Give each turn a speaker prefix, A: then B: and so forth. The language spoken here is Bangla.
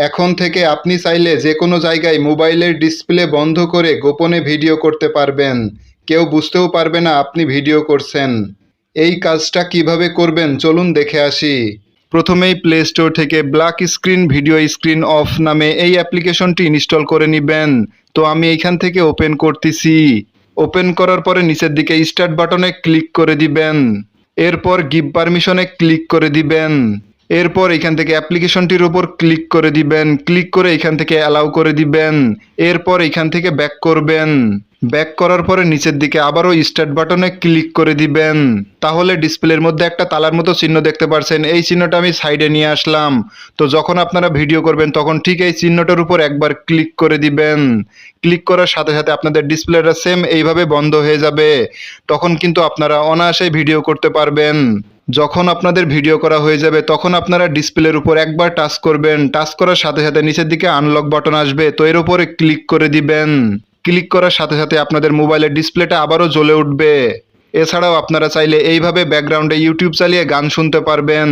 A: এখন থেকে আপনি চাইলে যে কোনো জায়গায় মোবাইলের ডিসপ্লে বন্ধ করে গোপনে ভিডিও করতে পারবেন। কেউ বুঝতেও পারবে না আপনি ভিডিও করছেন। এই কাজটা কীভাবে করবেন চলুন দেখে আসি। প্রথমেই প্লে স্টোর থেকে black screen video screen off নামে এই অ্যাপ্লিকেশনটি ইনস্টল করে নেবেন। তো আমি এইখান থেকে ওপেন করতেছি। ওপেন করার পরে নিচের দিকে স্টার্ট বাটনে ক্লিক করে দিবেন। এরপর গিভ পারমিশনে ক্লিক করে দিবেন। এরপর এখান থেকে অ্যাপ্লিকেশনটির উপর ক্লিক করে দিবেন। ক্লিক করে এখান থেকে অ্যালাউ করে দিবেন। এরপর এখান থেকে ব্যাক করবেন। ব্যাক করার পরে নিচের দিকে আবারও স্টার্ট বাটনে ক্লিক করে দিবেন। তাহলে ডিসপ্লের মধ্যে একটা তালার মতো চিহ্ন দেখতে পারছেন। এই চিহ্নটা আমি সাইডে নিয়ে আসলাম। তো যখন আপনারা ভিডিও করবেন, তখন ঠিক এই চিহ্নটার উপর একবার ক্লিক করে দিবেন। ক্লিক করার সাথে সাথে আপনাদের ডিসপ্লেটা সেম এইভাবে বন্ধ হয়ে যাবে। তখন কিন্তু আপনারা অনায়াসে ভিডিও করতে পারবেন। যখন আপনাদের ভিডিও করা হয়ে যাবে, তখন আপনারা ডিসপ্লের উপর একবার টাচ করবেন। টাচ করার সাথে সাথে নিচের দিকে আনলক বাটন আসবে। তো এর উপরে ক্লিক করে দিবেন। ক্লিক করার সাথে সাথে আপনাদের মোবাইলের ডিসপ্লেটা আবারও জ্বলে উঠবে। এছাড়াও আপনারা চাইলে এইভাবে ব্যাকগ্রাউন্ডে ইউটিউব চালিয়ে গান শুনতে পারবেন।